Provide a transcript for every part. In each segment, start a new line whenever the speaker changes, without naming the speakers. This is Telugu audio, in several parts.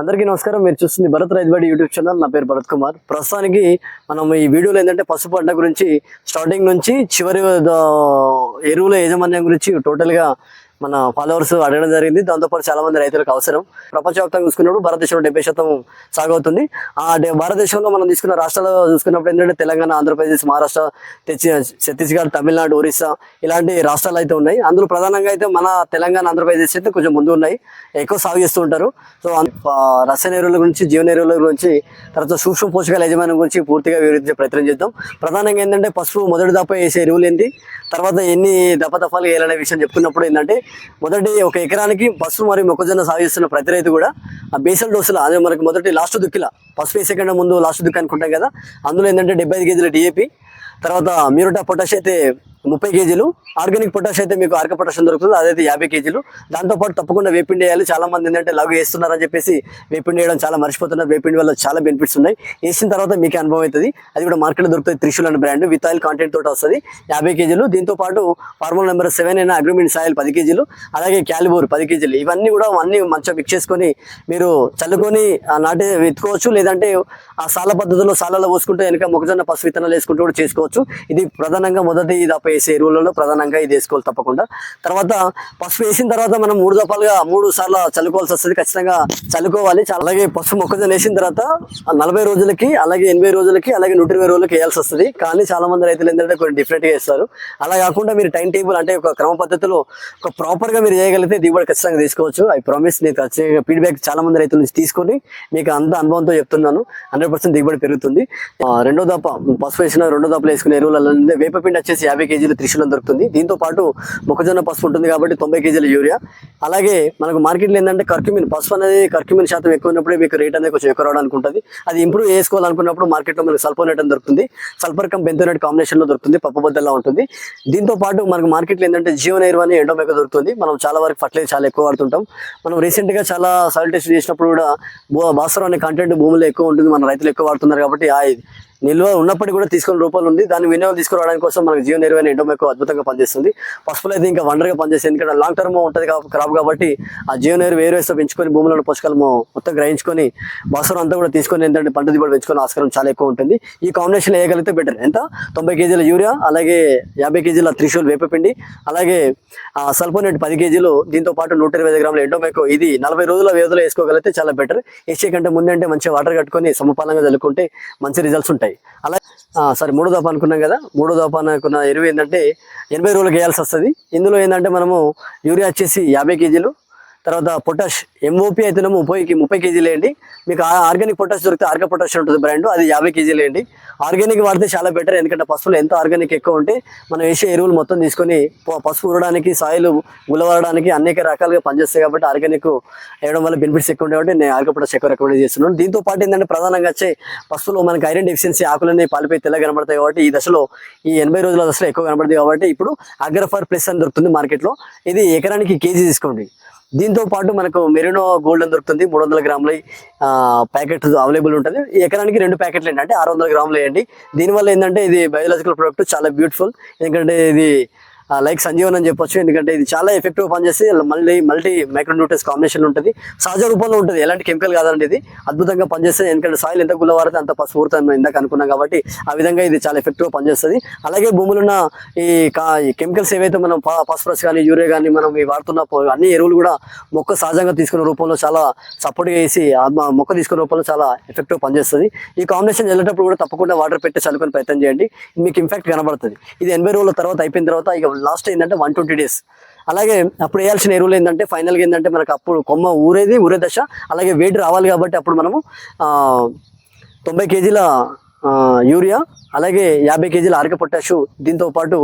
అందరికీ నమస్కారం. మీరు చూస్తుంది భరత్ రైతుబడి యూట్యూబ్ ఛానల్. నా పేరు భరత్ కుమార్. ప్రస్తుతానికి మనం ఈ వీడియోలో ఏంటంటే పసుపు పంట గురించి స్టార్టింగ్ నుంచి చివరి ఎరువుల యాజమాన్యం గురించి టోటల్గా మన ఫాలోవర్స్ అడగడం జరిగింది. దాంతోపాటు చాలా మంది రైతులకు అవసరం. ప్రపంచవ్యాప్తంగా చూసుకున్నప్పుడు భారతదేశంలో డెబ్బై శాతం సాగవుతుంది. ఆ భారతదేశంలో మనం తీసుకున్న రాష్ట్రాలు చూసుకున్నప్పుడు ఏంటంటే తెలంగాణ ఆంధ్రప్రదేశ్ మహారాష్ట్ర తెచ్చి ఛత్తీస్గఢ్ తమిళనాడు ఒరిస్సా ఇలాంటి రాష్ట్రాలు అయితే ఉన్నాయి. అందులో ప్రధానంగా అయితే మన తెలంగాణ ఆంధ్రప్రదేశ్ అయితే కొంచెం ముందు ఉన్నాయి. ఎక్కువ సాగు చేస్తూ ఉంటారు. సో రసాయన ఎరువుల గురించి జీవన ఎరువుల గురించి తర్వాత సూక్ష్మ పోషకాల యజమానం గురించి పూర్తిగా వివరించే ప్రయత్నం చేద్దాం. ప్రధానంగా ఏంటంటే పసుపు మొదటి దప్ప వేసే ఎరువులు ఏంటి తర్వాత ఎన్ని దప్ప దఫాలు వేయాలనే విషయం చెప్పుకున్నప్పుడు ఏంటంటే మొదటి ఒక ఎకరానికి పసుపు మరియు మొక్కజొన్న సాగు చేస్తున్న ప్రతి రైతు కూడా ఆ బేసల్ డోసులు అదే మనకి మొదటి లాస్ట్ దుక్కిలా పసుపు వేసే కన్నా ముందు లాస్ట్ దుక్కి అనుకుంటాం కదా. అందులో ఏంటంటే డెబ్బై ఐదు కేజీల డిఏపి తర్వాత మీరుట పొటాష్ అయితే ముప్పై కేజీలు ఆర్గానిక్ పొటాష్ అయితే మీకు ఆర్క పొటాషియం దొరుకుతుంది అదైతే యాభై కేజీలు. దాంతోపాటు తప్పకుండా వేపిండి వేయాలి. చాలా మంది ఏంటంటే లగు వేస్తున్నారని చెప్పేసి వేపిండి వేయడం చాలా మర్చిపోతున్నారు. వేపిండి వల్ల చాలా బెనిఫిట్స్ ఉన్నాయి. వేసిన తర్వాత మీకు అనుభవం అవుతుంది. అది కూడా మార్కెట్లో దొరుకుతుంది త్రిశూల్ అనే బ్రాండ్ విత్ ఆయిల్ కాంటెంట్ తోటి వస్తుంది. యాభై కేజీలు. దీంతో పాటు ఫార్మల్ నెంబర్ సెవెన్ అయిన అగ్రిమెంట్ సాయిల్ పది కేజీలు. అలాగే క్యాలిబోర్ పది కేజీలు. ఇవన్నీ కూడా అన్ని మంచిగా మిక్స్ చేసుకొని మీరు చల్లుకొని ఆ, నాటే ఎత్తుకోవచ్చు లేదంటే ఆ సాల పద్ధతిలో సాలలో పోసుకుంటే వెనక మొక్కజొన్న పసు విత్తనాలు వేసుకుంటూ కూడా చేసుకోవచ్చు. ఇది ప్రధానంగా మొదటి దప్ప వేసే ఎరువులలో ప్రధానంగా ఇది వేసుకోవాలి తప్పకుండా. తర్వాత పసుపు వేసిన తర్వాత మనం మూడు దఫాలుగా మూడు సార్లు చల్లుకోవాల్సి వస్తుంది. ఖచ్చితంగా చల్లుకోవాలి. అలాగే పసుపు మొక్కజొన్న వేసిన తర్వాత నలభై రోజులకి అలాగే ఎనభై రోజులకి అలాగే నూట ఇరవై రోజులకి వేయాల్సి వస్తుంది. కానీ చాలా మంది రైతులు ఏంటంటే కొన్ని డిఫరెంట్గా వేస్తారు అలా కాకుండా మీరు టైం టేబుల్ అంటే ఒక క్రమ పద్ధతిలో ఒక ప్రాపర్గా మీరు చేయగలిగితే దిగుబడి ఖచ్చితంగా తీసుకోవచ్చు. ఐ ప్రామిస్ నేను ఖచ్చితంగా ఫీడ్బ్యాక్ చాలా మంది రైతుల నుంచి తీసుకొని మీకు అంత అనుభవంతో చెప్తున్నాను. హండ్రెడ్ పర్సెంట్ దిగుబడి పెరుగుతుంది. రెండో దాప పసుపు వేసిన రెండో దాపలు వేసుకునే ఎరువులలో వేపపిండి వచ్చేసి యాభై కేజీలు త్రిశూలం దొరుకుతుంది. దీంతో పాటు మొక్కజొన్న పసుపు ఉంటుంది కాబట్టి తొంభై కేజీల యూరియా. అలాగే మనకు మార్కెట్లో ఏంటంటే కర్క్యూమిన్ పసుపు అనేది కర్క్యూమిన్ శాతం ఎక్కువ ఉన్నప్పుడే మీకు రేట్ అనేది కొంచెం ఎక్కువ రావడానికి ఉంటుంది. అది ఇంప్రూవ్ చేసుకోవాలనుకున్నప్పుడు మార్కెట్లో మనకు సల్ఫోనేట్ అని దొరుకుతుంది. సల్ఫర్ కం బెంతోనేట్ కాంబినేషన్లో దొరుకుతుంది పప్పు ఉంటుంది. దీంతో పాటు మనకు మార్కెట్లో ఏంటంటే జీవన ఎరువు అని ఎండోమేక దొరుకుతుంది. మనం చాలా వరకు ఫర్టిలైజర్ చాలా ఎక్కువ వాడుతుంటాం. మనం రీసెంట్గా చాలా సాల్టేషన్ చేసినప్పుడు కూడా భూ- భాస్వరం అనే కంటెంట్ భూమిలో ఎక్కువ ఉంటుంది మన రైతులు ఎక్కువ వాడుతున్నారు కాబట్టి ఆ నిల్వ ఉన్నప్పటికీ కూడా తీసుకున్న రూపాయలు ఉంది. దాన్ని వినియోగం తీసుకురావడానికి కోసం మనకు జియో నిర్వహణ ఎండో అద్భుతంగా పనిచేస్తుంది. పసుపులో అయితే ఇంకా వండర్గా పనిచేస్తుంది. ఎందుకంటే లాంగ్ టర్మ్ ఉంటుంది కాబట్టి క్రాప్ కాబట్టి ఆ జియో నీరు వేరు వేస్తే పెంచుకొని భూములను పోషకాలు మొత్తం గ్రహించుకొని భాస్వరం అంతా కూడా తీసుకొని ఏంటంటే పంట దిగుబడి పెంచుకొని ఆస్కారం చాలా ఎక్కువ ఉంటుంది. ఈ కాంబినేషన్ వేయగలిగితే బెటర్ ఎంత? తొంభై కేజీల యూరియా అలాగే యాభై కేజీల త్రిశూల్ వేపపిండి అలాగే సల్ఫోనేట్ పది కేజీలు దీంతో పాటు నూట ఇరవై ఐదు గ్రాముల ఎండోమెకో ఇది నలభై రోజుల వ్యవధిలో వేసుకోగలిగితే చాలా బెటర్ వేసే కంటే ముందంటే మంచి మంచిగా వాటర్ కట్టుకొని సమపాలంగా చల్లుకుంటే మంచి రిజల్ట్స్ ఉంటాయి. అలా సరే మూడో దోప అనుకున్నాం కదా. మూడో దోప అనుకున్న ఎరువు ఏంటంటే ఎనభై రోజులకు వేయాల్సి వస్తుంది. ఇందులో ఏంటంటే మనము యూరియా వచ్చేసి యాభై కేజీలు తర్వాత పొటాష్ ఎంఓపి అయితేనేమో ముప్పై ముప్పై కేజీలు వేయండి. మీకు ఆ- ఆర్గానిక్ పొటాష్ దొరికితే ఆర్గా పొటాష్ ఉంటుంది బ్రాండ్ అది యాభై కేజీలు వేయండి. ఆర్గానిక్ వాడితే చాలా బెటర్ ఎందుకంటే పసుపులు ఎంత ఆర్గానిక్ ఎక్కువ ఉంటే మనం వేసే ఎరువులు మొత్తం తీసుకొని పసుపు ఉరడానికి సాయిలు గులవడానికి అనేక రకాలుగా పనిచేస్తాయి కాబట్టి ఆర్గానిక్ వేయడం వల్ల బెనిఫిట్స్ ఎక్కువ ఉంటాయి కాబట్టి నేను ఆర్గా పొటాష్ ఎక్కువ రికమెండ్ చేస్తున్నాను. దీంతో పాటు ఏంటంటే ప్రధానంగా వచ్చే పసుపులో మనకి ఐరన్ డెఫిషియన్సీ ఆకులన్నీ పాలిపోయి తెల్ల కనబడతాయి కాబట్టి ఈ దశలో ఈ ఎనభై రోజుల దశలో ఎక్కువ కనబడుతుంది కాబట్టి ఇప్పుడు అగ్రఫర్ ప్లస్ అని దొరుకుతుంది మార్కెట్లో. ఇది ఎకరానికి కేజీ తీసుకోండి. దీంతో పాటు మనకు మెరినో గోల్డ్ అని దొరుకుతుంది. మూడు వందల గ్రాముల ప్యాకెట్ అవైలబుల్ ఉంటుంది. ఎకరానికి రెండు ప్యాకెట్లు ఏంటంటే ఆరు వందల గ్రాములు వేయండి దీనివల్ల ఏంటంటే ఇది బయోలాజికల్ ప్రొడక్ట్ చాలా బ్యూటిఫుల్. ఎందుకంటే ఇది లైక్ సంజీవన్ అని చెప్పొచ్చు. ఎందుకంటే ఇది చాలా ఎఫెక్టివ్ పనిచేసి మళ్ళీ మల్టీ మైక్రోన్యూట్రియన్స్ కాంబినేషన్ ఉంటుంది. సహజ రూపంలో ఉంటుంది. ఎలాంటి కెమికల్ కాదండి ఇది. అద్భుతంగా పనిచేస్తుంది ఎందుకంటే సాయిల్ ఎంత గుల్ల వాడితే అంత పసుపు ఇందాక అనుకున్నాం కాబట్టి ఆ విధంగా ఇది చాలా ఎఫెక్టివ్గా పనిచేస్తుంది. అలాగే భూములు ఉన్న ఈ కెమికల్స్ ఏవైతే మనం ఫా- ఫాస్ఫరస్ కానీ యూరియా కానీ మనం ఈ వాడుతున్న అన్ని ఎరువులు కూడా మొక్క సహజంగా తీసుకునే రూపంలో చాలా సపోర్ట్గా వేసి మొక్క తీసుకునే రూపంలో చాలా ఎఫెక్టివ్ పనిచేస్తుంది. ఈ కాంబినేషన్ వెళ్ళేటప్పుడు కూడా తప్పకుండా వాటర్ పెట్టి చల్లుకొని ప్రయత్నం చేయండి. మీకు ఇంపాక్ట్ కనబడుతుంది. ఇది ఎనభై రోజుల తర్వాత అయిపోయిన తర్వాత ఇక లాస్ట్ ఏంటంటే వన్ ట్వంటీ డేస్ అలాగే అప్పుడు వేయాల్సిన ఎరువులు ఏంటంటే ఫైనల్గా ఏంటంటే మనకు అప్పుడు కొమ్మ ఊరేది ఊరే దశ అలాగే వెయిట్ రావాలి కాబట్టి అప్పుడు మనము తొంభై కేజీల యూరియా అలాగే యాభై కేజీల అరక పొటాషు దీంతో పాటు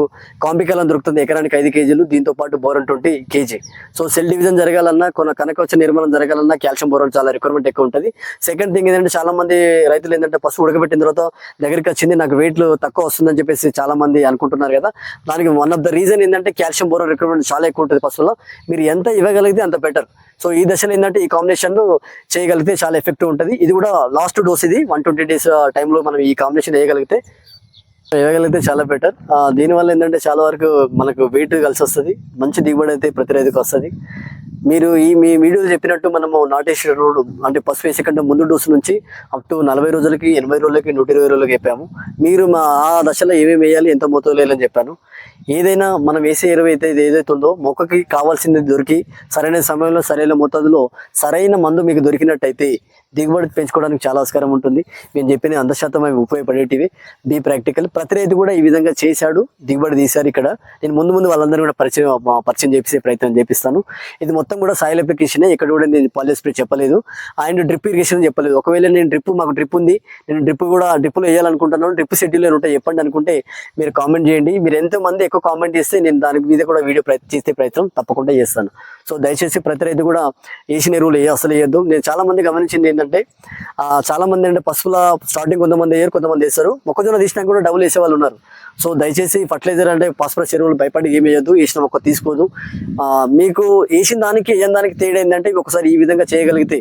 కాంపికలం దొరుకుతుంది ఎకరానికి ఐదు కేజీలు దీంతో పాటు boron twenty KG. So cell division జరగాలన్నా కొన కనకవచ్చ నిర్మాణం జరగాలన్నా కాల్షియం బోరన్ చాలా రిక్వైర్మెంట్ ఎక్కువ ఉంటుంది. సెకండ్ థింగ్ ఏంటంటే చాలా మంది రైతులు ఏంటంటే పసుపు ఉడకబెట్టిన తర్వాత దగ్గరికి వచ్చింది నాకు వెయిట్లు తక్కువ వస్తుందని చెప్పేసి చాలా మంది అనుకుంటున్నారు కదా. దానికి వన్ ఆఫ్ ద రీజన్ ఏంటంటే కాల్షియం బోరన్ రిక్వైర్మెంట్ చాలా ఎక్కువ ఉంటుంది పసుపులో మీరు ఎంత ఇవ్వగలిగితే అంత బెటర్ సో ఈ దశలో ఏంటంటే ఈ కాంబినేషన్ చేయగలిగితే చాలా ఎఫెక్టివ్ ఉంటుంది. ఇది కూడా లాస్ట్ డోస్ ఇది. వన్ ట్వంటీ డేస్ టైంలో మనం ఈ కాంబినేషన్ వేయగలిగితే వేయగలిగితే చాలా బెటర్ దీనివల్ల ఏంటంటే చాలా వరకు మనకు వెయిట్ కలిసి వస్తుంది. మంచి దిగుబడి అయితే ప్రతి రైతుకు వస్తుంది. మీరు ఈ మీ వీడియోలు చెప్పినట్టు మనము నాటేశ్వర రోడ్డు అంటే పసుపు వేసే కంటే ముందు డోసు నుంచి అప్ టు నలభై రోజులకి ఎనభై రోజులకి నూట ఇరవై రోజులకి చెప్పాము మీరు మా ఆ దశలో ఏమేమి వేయాలి ఎంత మోతాదు వేయాలని చెప్పాను. ఏదైనా మనం వేసే ఎరువు అయితే ఇది ఏదైతే ఉందో మొక్కకి కావాల్సింది దొరికి సరైన సమయంలో సరైన మోతాదులో సరైన మందు మీకు దొరికినట్టయితే దిగుబడి పెంచుకోవడానికి చాలా ఆస్కారం ఉంటుంది. మేము చెప్పిన అంత శాతం అవి ఉపయోగపడేటివి. బీ ప్రాక్టికల్ ప్రతి రైతు కూడా ఈ విధంగా చేశాడు దిగుబడి తీశారు ఇక్కడ. నేను ముందు ముందు వాళ్ళందరూ కూడా పరిచయం పరిచయం చేసే ప్రయత్నం చేపిస్తాను. ఇది మొత్తం కూడా సాయిల్ అప్లికేషన్ ఇక్కడ కూడా నేను పాలియో స్ప్రే చెప్పలేదు. అండ్ డ్రిప్ ఇరిగేషన్ చెప్పలేదు. ఒకవేళ నేను డ్రిప్ మాకు డ్రిప్ ఉంది నేను డ్రిప్ కూడా డ్రిప్లో వేయాలనుకుంటున్నాను. డ్రిప్ షెడ్యూల్లో ఉంటాయి చెప్పండి అనుకుంటే మీరు కామెంట్ చేయండి. మీరు ఎంతమంది ఎక్కువ కామెంట్ చేస్తే నేను దాని మీద కూడా వీడియో ప్రయత్నం చేసే ప్రయత్నం తప్పకుండా చేస్తాను. సో దయచేసి ప్రతి రైతు కూడా వేసిన ఎరువులు ఏ అసలు వేయద్దు. నేను చాలా మంది గమనించింది ఏంటంటే చాలామంది చాలా మంది అంటే పసుపుల స్టార్టింగ్ కొంతమంది వేయరు కొంతమంది వేస్తారు. మొక్కజొన్న తీసినా కూడా డబ్బులు వేసే వాళ్ళు ఉన్నారు. సో దయచేసి ఫర్టిలైజర్ అంటే పసుపు ఎరువులు భయపడి ఏమి వేయద్దు. వేసిన మొక్క తీసుకోదు. మీకు వేసిన దానికి వేయని దానికి తేడా ఏంటంటే ఒకసారి ఈ విధంగా చేయగలిగితే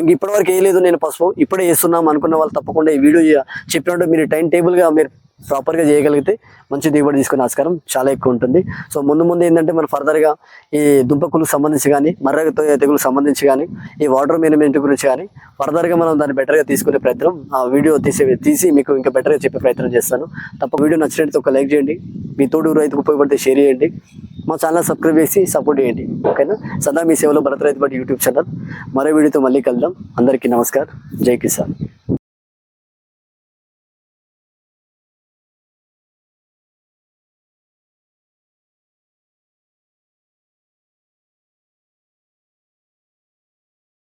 ఇంక ఇప్పటివరకు వేయలేదు నేను పసుపు ఇప్పుడే వేస్తున్నాం అనుకున్న వాళ్ళు తప్పకుండా ఈ వీడియో చెప్పినట్టు మీరు టైం టేబుల్గా మీరు ప్రాపర్గా చేయగలిగితే మంచి దిగుబడి తీసుకునే ఆస్కారం చాలా ఎక్కువ ఉంటుంది. సో ముందు ముందు ఏంటంటే మనం ఫర్దర్గా ఈ దుంపకులకు సంబంధించి కానీ మర్ర తెగులకు సంబంధించి కానీ ఈ వాటర్ మేనేజ్మెంట్ గురించి కానీ ఫర్దర్గా మనం దాన్ని బెటర్గా తీసుకునే ప్రయత్నం ఆ వీడియో తీసే తీసి మీకు ఇంకా బెటర్గా చెప్పే ప్రయత్నం చేస్తాను. తప్ప వీడియో నచ్చినట్టు ఒక లైక్ చేయండి. మీ తోడు రైతుకు ఉపయోగపడితే షేర్ చేయండి. మా ఛానల్ సబ్స్క్రైబ్ చేసి సపోర్ట్ చేయండి. ఓకేనా? సదా మీ సేవలో భరత్ రైతు బట్ యూట్యూబ్ ఛానల్. మరో వీడియోతో మళ్ళీ కలుద్దాం. అందరికీ నమస్కారం. జై కిసాన్.